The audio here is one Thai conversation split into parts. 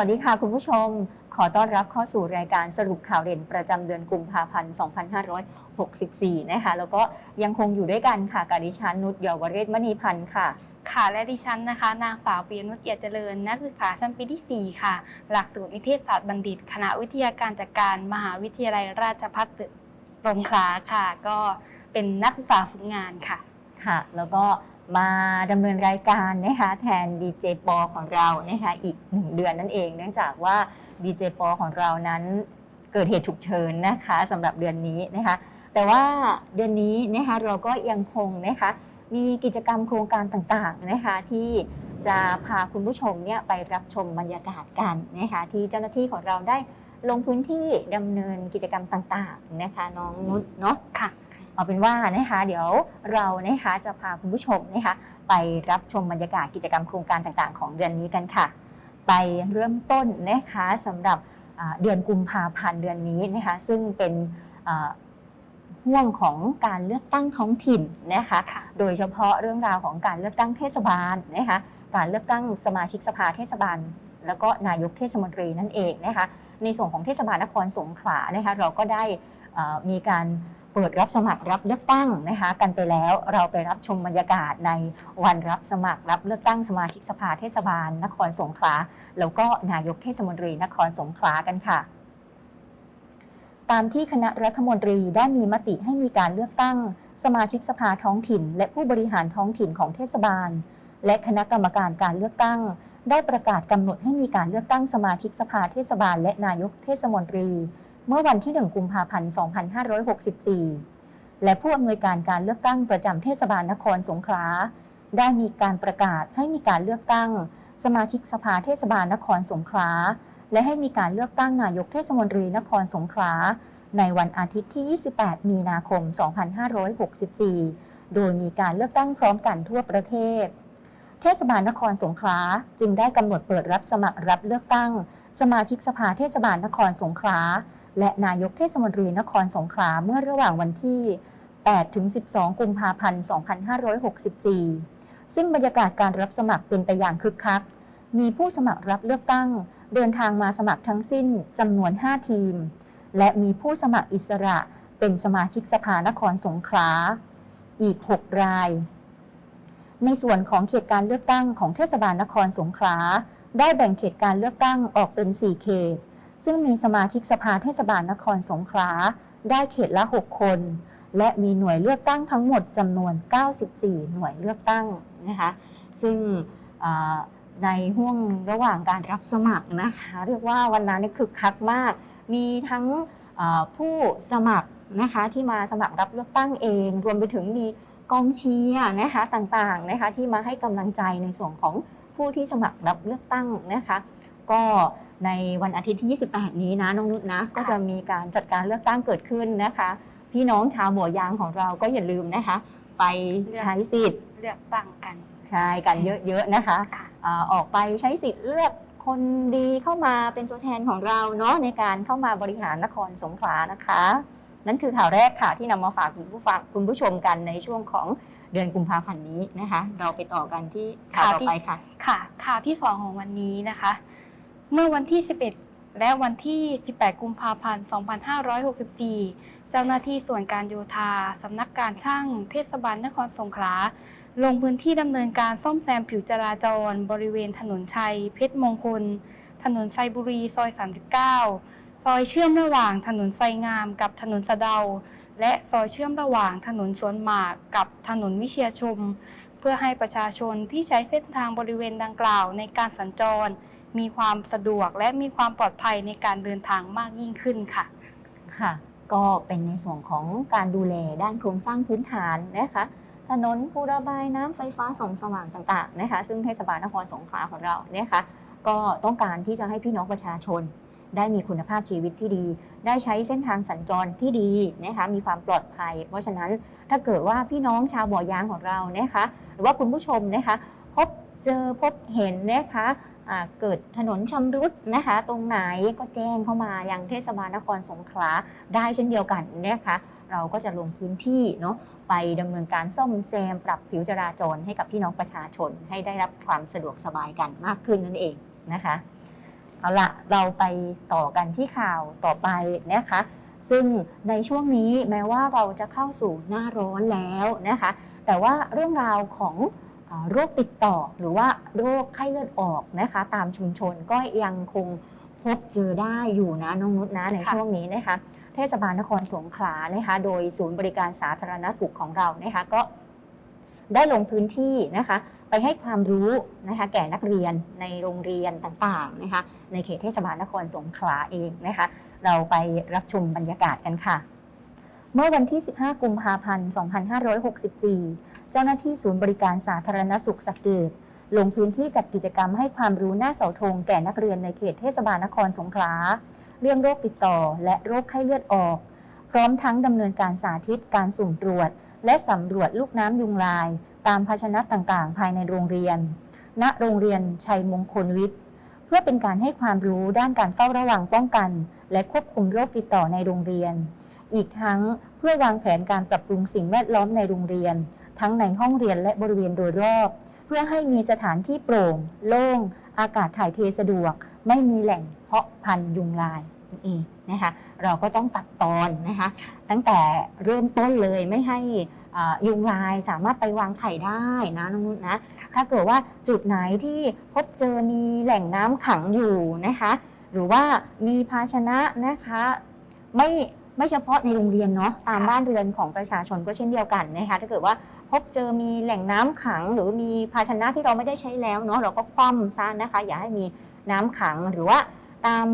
สวัสดีค่ะคุณผู้ชม ขอต้อนรับเข้าสู่รายการสรุปข่าวเด่นประจำเดือนกุมภาพันธ์ 2564 นะคะ แล้วก็ยังคงอยู่ด้วยกันค่ะกับดิฉันนุชเยาวเรศมณีพันธ์ค่ะ ค่ะและดิฉันนะคะ นางสาวปียนุชเอียดเจริญ นักศึกษาชั้นปีที่ 4 ค่ะ หลักสูตรนิเทศศาสตร์บัณฑิต คณะวิทยาการจัดการมหาวิทยาลัยราชภัฏสงขลาค่ะ ก็เป็นนักศึกษาฝึกงานค่ะ ค่ะ แล้วก็ มาดำเนินรายการนะคะแทนดีเจปอของเรานะคะอีกหนึ่งเดือนนั่นเอง เนื่องจากว่าดีเจปอของเรานั้นเกิดเหตุฉุกเฉินนะคะสำหรับเดือนนี้นะคะ แต่ว่าเดือนนี้นะคะเราก็ยังคงนะคะมีกิจกรรมโครงการต่างๆนะคะที่จะพาคุณผู้ชมเนี่ยไปรับชมบรรยากาศกันนะคะที่เจ้าหน้าที่ของเราได้ลงพื้นที่ดำเนินกิจกรรมต่างๆนะคะน้องนุชเนาะค่ะ เอาเป็นว่านะคะเดี๋ยวเรานะคะจะพาคุณผู้ชมนะคะไปรับชมบรรยากาศกิจกรรมโครงการต่างๆ ของเดือนนี้กันค่ะ ไปเริ่มต้นนะคะสำหรับอ่าเดือนกุมภาพันธ์เดือนนี้นะคะซึ่งเป็นอ่าห่วงของการเลือกตั้งท้องถิ่นนะคะค่ะโดยเฉพาะเรื่องราวของการเลือกตั้งเทศบาลนะคะการเลือกตั้งสมาชิกสภาเทศบาล แล้วก็นายกเทศมนตรีนั่นเองนะคะในส่วนของเทศบาลนครสงขลานะคะเราก็ได้เอ่อ มีการเปิดรับสมัครรับเลือกตั้งนะคะกันไปแล้วเราไปรับชมบรรยากาศในวันรับสมัครรับเลือกตั้งสมาชิกสภาเทศบาล นครสงขลาแล้วก็นายกเทศมนตรีนครสงขลากันค่ะ ตามที่คณะรัฐมนตรีได้มีมติให้มีการเลือกตั้ง สมาชิกสภาท้องถิ่น และผู้บริหารท้องถิ่นของเทศบาล และคณะกรรมการการเลือกตั้ง ได้ประกาศกำหนดให้มีการเลือกตั้งสมาชิกสภาเทศบาล และนายกเทศมนตรี เมื่อวันที่ 1 กุมภาพันธ์ 2564 และผู้อำนวยการการเลือกตั้งประจำเทศบาลนครสงขลาได้มีการประกาศให้มีการเลือกตั้ง สมาชิกสภาเทศบาลนครสงขลาและให้มีการเลือกตั้งนายกเทศมนตรีนครสงขลาในวันอาทิตย์ที่ 28 มีนาคม 2564 โดยมีการเลือกตั้งพร้อมกันทั่วประเทศ เทศบาลนครสงขลาจึงได้กำหนดเปิดรับสมัครรับเลือกตั้ง สมาชิกสภาเทศบาลนครสงขลา และนายกเทศมนตรีนครสงขลาเมื่อระหว่างวันที่ 8 ถึง 12 กุมภาพันธ์ 2564 ซึ่งบรรยากาศการรับสมัครเป็นไปอย่างคึกคัก มีผู้สมัครรับเลือกตั้ง เดินทางมาสมัครทั้งสิ้นจำนวน 5 ทีม และมีผู้สมัครอิสระเป็นสมาชิกสภานครสงขลาอีก 6 ราย ในส่วนของเขตการเลือกตั้งของเทศบาลนครสงขลาได้แบ่งเขตการเลือกตั้งออกเป็น 4 เขต ซึ่งมีสมาชิกสภาเทศบาลนครสงขลาได้เขตละ 6 คน และมีหน่วยเลือกตั้งทั้งหมดจำนวน 94 หน่วยเลือกตั้งนะคะซึ่งในห่วงระหว่างการรับสมัครนะคะเรียกว่าวันนั้นนี่คึกคักมาก มีทั้งผู้สมัครนะคะที่มาสมัครรับเลือกตั้งเอง รวมไปถึงมีกองเชียร์นะคะต่างๆนะคะที่มาให้กำลังใจในส่วนของผู้ที่สมัครรับเลือกตั้งนะคะ ก็ ในวันอาทิตย์ที่ 28 นี้นะน้องนุชนะ ก็จะมีการจัดการเลือกตั้งเกิดขึ้นนะคะ พี่น้องชาวหัวยางของเราก็อย่าลืมนะคะ ไปใช้สิทธิ์เลือกตั้งกันใช่กันเยอะๆนะคะค่ะอ่าออกไปใช้สิทธิ์เลือกคนดีเข้ามาเป็นตัวแทนของเราเนาะในการเข้ามาบริหารนครสงขลานะคะ นั่นคือข่าวแรกค่ะที่นำมาฝากคุณผู้ฟังคุณผู้ชมกันในช่วงของเดือนกุมภาพันธ์นี้นะคะ เราไปต่อกันที่ข่าวต่อไปค่ะ ค่ะ ข่าวที่2ของวันนี้นะคะ เมื่อวันที่ 11 และวันที่ 18 กุมภาพันธ์ 2564 เจ้าหน้าที่ส่วนการโยธา สำนักการช่าง เทศบาลนครสงขลา ลงพื้นที่ดำเนินการซ่อมแซมผิวจราจร บริเวณถนนชัย เพชรมงคล ถนนไซบุรี ซอย 39 ซอยเชื่อมระหว่างถนนไซงามกับถนนสะเดา และซอยเชื่อมระหว่างถนนสวนหมากกับถนนวิเชียรชม เพื่อให้ประชาชนที่ใช้เส้นทางบริเวณดังกล่าวในการสัญจร มีความสะดวกและมีความปลอดภัยในการเดินทางมากยิ่งขึ้นค่ะ ค่ะ ก็เป็นในส่วนของการดูแลด้านโครงสร้างพื้นฐานนะคะถนนผู้ระบายน้ำไฟฟ้าส่องสว่างต่างๆนะคะ ซึ่งเทศบาลนครสงขลาของเราเนี่ยค่ะก็ต้องการที่จะให้พี่น้องประชาชน ได้มีคุณภาพชีวิตที่ดี ได้ใช้เส้นทางสัญจรที่ดีนะคะมีความปลอดภัย เพราะฉะนั้นถ้าเกิดว่าพี่น้องชาวบ่อยางของเรานะคะ หรือว่าคุณผู้ชมนะคะ พบเจอพบเห็นนะคะ เกิดถนนชำรุดนะคะ ตรงไหนก็แจ้งเข้ามาอยังเทศบาลนครสงขลาได้เช่นเดียวกันนะคะ เราก็จะลงพื้นที่เนาะไปดำเนินการซ่อมแซมปรับผิวจราจรให้กับพี่น้องประชาชนให้ได้รับความสะดวกสบายกันมากขึ้นนั่นเองนะคะเอาละเราไปต่อกันที่ข่าวต่อไปนะคะ ซึ่งในช่วงนี้แม้ว่าเราจะเข้าสู่หน้าร้อนแล้วนะคะ แต่ว่าเรื่องราวของ โรคติดต่อหรือว่าโรคไข้เลือดออกนะคะ ตามชุมชนก็ยังคงพบเจอได้อยู่นะน้องนุชนะในค่ะช่วงนี้นะคะ เทศบาลนครสงขลานะคะ โดยศูนย์บริการสาธารณสุขของเรานะคะก็ได้ลงพื้นที่นะคะ ไปให้ความรู้นะคะ แก่นักเรียนในโรงเรียนต่างๆนะคะ ในเขตเทศบาลนครสงขลาเองนะคะ เราไปรับชมบรรยากาศกันค่ะ เมื่อวันที่ 15 กุมภาพันธ์ 2564 เจ้าหน้าที่ศูนย์บริการสาธารณสุขสะเกต ลงพื้นที่จัดกิจกรรมให้ความรู้หน้าเสาธงแก่นักเรียนในเขตเทศบาลนครสงขลา เรื่องโรคติดต่อและโรคไข้เลือดออก พร้อมทั้งดำเนินการสาธิตการสุ่มตรวจ และสำรวจลูกน้ำยุงลาย ตามภาชนะต่างๆ ภายในโรงเรียน ณโรงเรียนชัยมงคลวิทย์ เพื่อเป็นการให้ความรู้ด้านการเฝ้าระวังป้องกัน และควบคุมโรคติดต่อในโรงเรียน อีกทั้งเพื่อวางแผนการปรับปรุงสิ่งแวดล้อมในโรงเรียน ทั้งในห้องเรียนและบริเวณโดยรอบ เพื่อให้มีสถานที่โปร่ง โล่ง อากาศถ่ายเทสะดวก ไม่มีแหล่งเพาะพันธุ์ยุงลายนั่นเองนะคะเราก็ต้องตัดตอนนะคะตั้งแต่เริ่มต้นเลยไม่ให้อ่ายุงลายสามารถไปวางไข่ได้นะน้องนุชนะถ้าเกิดว่าจุดไหนที่พบเจอมีแหล่งน้ำขังอยู่นะคะหรือว่ามีภาชนะนะคะไม่ไม่เฉพาะในโรงเรียนเนาะตามค่ะบ้านเรือนของประชาชนก็เช่นเดียวกันนะคะถ้าเกิดว่า พบเจอมีแหล่งน้ำขัง หรือมีภาชนะที่เราไม่ได้ใช้แล้วเนาะเราก็คว่ำซะนะคะ อย่าให้มีน้ำขังหรือว่าตาม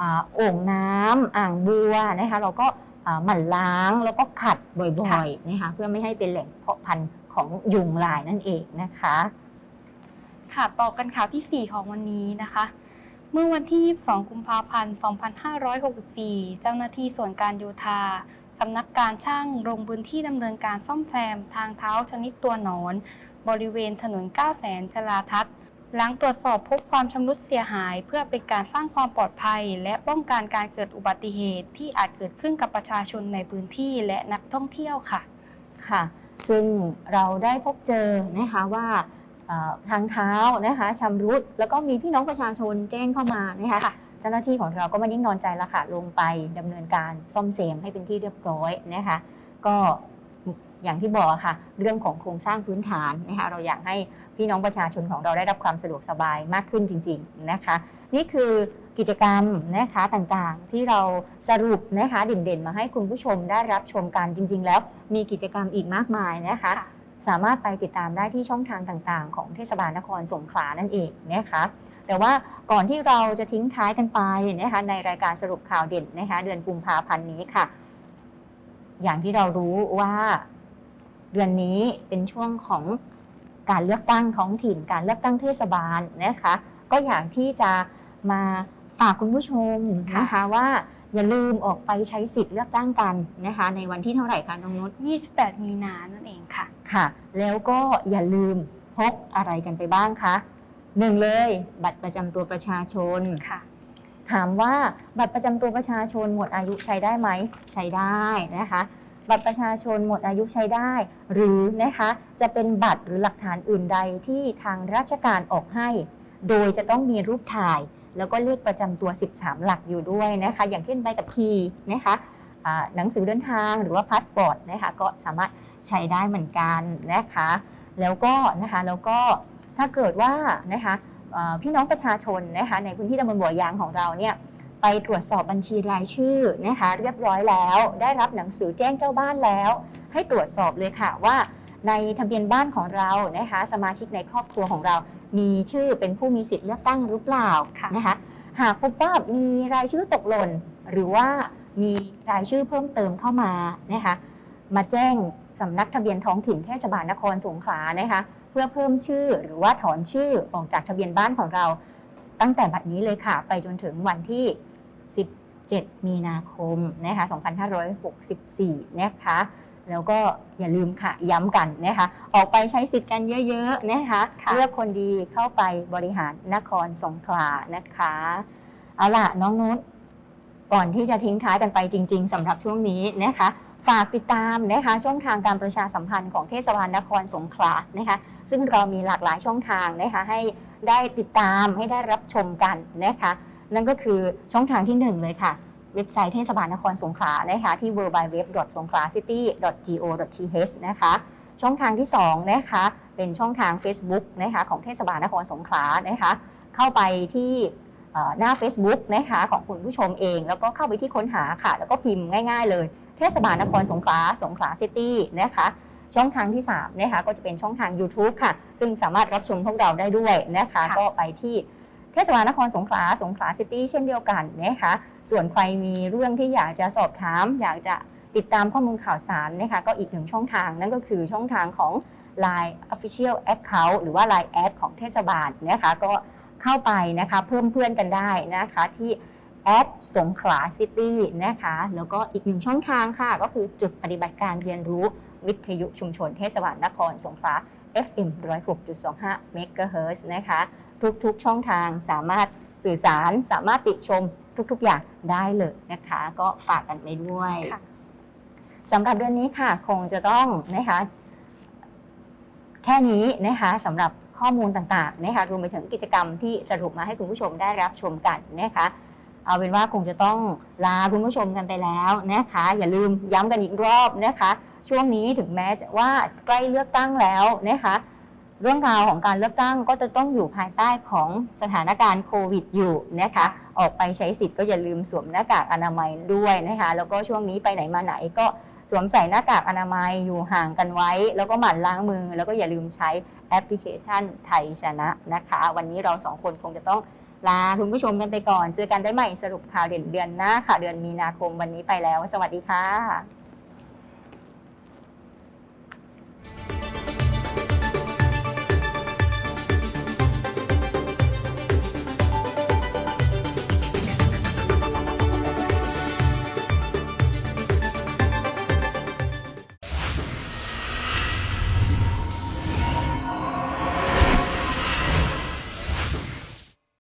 อาโอ่งน้ำอ่างบัวนะคะเราก็อ่าหมั่นล้างแล้วก็ขัดบ่อยๆนะคะเพื่อไม่ให้เป็นแหล่งเพาะพันธุ์ของยุงลายนั่นเองนะคะ ค่ะต่อกันข่าวทีสี่4 ของวันนี้นะคะ เมื่อวันที่ 22 กุมภาพันธ์ 2564 เจ้าหน้าที่ส่วนการโยธา สำนักการช่างลงพื้นที่ดำเนินการซ่อมแซมทางเท้าชนิดตัวหนอน บริเวณถนน9 0 0 0 0 0ชลาทัศน์หลังตรวจสอบพบความชำรุดเสียหายเพื่อเป็นการสร้างความปลอดภัย และป้องกันการเกิดอุบัติเหตุที่อาจเกิดขึ้นกับประชาชนในพื้นที่และนักท่องเที่ยวค่ะ ค่ะ ซึ่งเราได้พบเจอนะคะว่าเอ่อทางเท้านะคะชำรุดแล้วก็มีพี่น้องประชาชนแจ้งเข้ามานะคะค่ะ เจ้าหน้าที่ของเราก็ไม่นิ่งนอนใจละค่ะลงไปดำเนินการซ่อมแซมให้เป็นที่เรียบร้อยนะคะ ก็อย่างที่บอกค่ะ เรื่องของโครงสร้างพื้นฐานนะคะเราอยากให้พี่น้องประชาชนของเราได้รับความสะดวกสบายมากขึ้นจริง ๆนะคะ นี่คือกิจกรรมนะคะต่างๆที่เราสรุปนะคะเด่นๆ มาให้คุณผู้ชมได้รับชมกันจริง ๆ แล้วมีกิจกรรมอีกมากมายนะคะค่ะสามารถไปติดตามได้ที่ช่องทางต่างๆ ของเทศบาลนครสงขลานั่นเองนะคะ แต่ว่าก่อนที่เราจะทิ้งท้ายกันไปนะคะในรายการสรุปข่าวเด่นนะคะเดือนกุมภาพันธ์นี้ค่ะ อย่างที่เรารู้ว่าเดือนนี้เป็นช่วงของการเลือกตั้งท้องถิ่น การเลือกตั้งเทศบาลนะคะ ก็อยากที่จะมาฝากคุณผู้ชมนะคะว่าอย่าลืมออกไปใช้สิทธิ์เลือกตั้งกันนะคะ ในวันที่เท่าไหร่คะน้องนุช28 มีนานั่นเองค่ะ ค่ะ แล้วก็อย่าลืมพกอะไรกันไปบ้างคะ หนึ่งเลย บัตรประจำตัวประชาชน ค่ะ ถามว่าบัตรประจำตัวประชาชนหมดอายุใช้ได้ไหม ใช้ได้นะคะ บัตรประชาชนหมดอายุใช้ได้ หรือนะคะจะเป็นบัตรหรือหลักฐานอื่นใดที่ทางราชการออกให้ โดยจะต้องมีรูปถ่าย แล้วก็เลขประจำตัว 13 หลักอยู่ด้วยนะคะ อย่างเช่นใบกับคีนะคะอ่าหนังสือเดินทางหรือว่าพาสปอร์ตนะคะก็สามารถใช้ได้เหมือนกันนะคะ แล้วก็นะคะแล้วก็ ถ้าเกิดว่านะคะพี่น้องประชาชนนะคะในพื้นที่ตำบลบัวยางของเราเนี่ยไปตรวจสอบบัญชีรายชื่อนะคะเรียบร้อยแล้ว ได้รับหนังสือแจ้งเจ้าบ้านแล้ว ให้ตรวจสอบเลยค่ะว่า ในทะเบียนบ้านของเรานะคะสมาชิกในครอบครัวของเรา มีชื่อเป็นผู้มีสิทธิ์เลือกตั้งหรือเปล่าค่ะนะคะหากพบว่ามีรายชื่อตกหล่น หรือว่ามีรายชื่อเพิ่มเติมเข้ามานะคะมาแจ้งสำนักทะเบียนท้องถิ่นเทศบาลนครสงขลานะคะ พื่อเพิ่มชื่อ หรือว่าถอนชื่อออกจากทะเบียนบ้านของเรา ตั้งแต่บัดนี้เลยค่ะ ไปจนถึงวันที่ 17 มีนาคมนะคะ 2564 นะคะ แล้วก็อย่าลืมค่ะ ย้ำกันนะคะ ออกไปใช้สิทธิ์กันเยอะๆนะคะค่ะเลือกคนดีเข้าไปบริหารนครสงขลานะคะ เอาล่ะ น้องนุชก่อนที่จะทิ้งท้ายกันไปจริง ๆสำหรับช่วงนี้นะคะ ฝากติดตามนะคะช่องทางการประชาสัมพันธ์ของเทศบาลนครสงขลานะคะซึ่งเรามีหลากหลายช่องทางนะคะให้ได้ติดตามให้ได้รับชมกันนะคะนั่นก็คือช่องทางที่หนึ่งเลยค่ะ เว็บไซต์เทศบาลนครสงขลานะคะที่ w w w s o n g k l a c i t y go th นะคะช่องทางที่2นะคะเป็นช่องทาง Facebook นะคะของเทศบาลนครสงขลานะคะเข้าไปที่หน้า Facebook นะคะของคุณผู้ชมเอง แล้วก็เข้าไปที่ค้นหาค่ะ แล้วก็พิมพ์ง่าย ๆ เลย เทศบาลนครสงขลาสงขลาซิตี้นะคะช่องทางที่3นะคะก็จะเป็นช่องทาง YouTube ค่ะ ซึ่งสามารถรับชมพวกเราได้ด้วยนะคะค่ะก็ไปที่เทศบาลนครสงขลาสงขลาซิตี้เช่นเดียวกันนะคะส่วนใครมีเรื่องที่อยากจะสอบถาม อยากจะติดตามข้อมูลข่าวสารนะคะก็อีกหนึ่งช่องทางนั่นก็คือช่องทางของ Line Official Account หรือว่า Line แอดของเทศบาลนะคะก็เข้าไปนะคะเพิ่มเพื่อนกันได้นะคะที่ แอดสงขลาซิตี้นะคะ แล้วก็อีกหนึ่งช่องทางค่ะ ก็คือจุดปฏิบัติการเรียนรู้วิทยุชุมชนเทศบาลนครสงขลา FM 106.25 MHz นะคะ ทุกๆช่องทางสามารถสื่อสารสามารถติชมทุกๆอย่างได้เลยนะคะ ก็ฝากกันไปด้วยค่ะสำหรับเดือนนี้ค่ะ คงจะต้องนะคะ แค่นี้นะคะสำหรับข้อมูลต่างๆนะคะรวมไปถึงกิจกรรมที่สรุปมาให้คุณผู้ชมได้รับชมกันนะคะ เอาเป็นว่าคงจะต้องลาคุณผู้ชมกันไปแล้วนะคะ อย่าลืมย้ำกันอีกรอบนะคะ ช่วงนี้ถึงแม้จะว่าใกล้เลือกตั้งแล้วนะคะเรื่องราวของการเลือกตั้งก็จะต้องอยู่ภายใต้ของสถานการณ์โควิดอยู่นะคะ ออกไปใช้สิทธิ์ก็อย่าลืมสวมหน้ากากอนามัยด้วยนะคะ แล้วก็ช่วงนี้ไปไหนมาไหนก็สวมใส่หน้ากากอนามัยอยู่ห่างกันไว้ แล้วก็หมั่นล้างมือ แล้วก็อย่าลืมใช้แอปพลิเคชันไทยชนะนะคะ วันนี้เราสองคนคงจะต้อง ลาคุณผู้ชมกันไปก่อน เจอกันได้ใหม่สรุปข่าวเด่นเดือนหน้าค่ะเดือนมีนาคมวันนี้ไปแล้ว สวัสดีค่ะ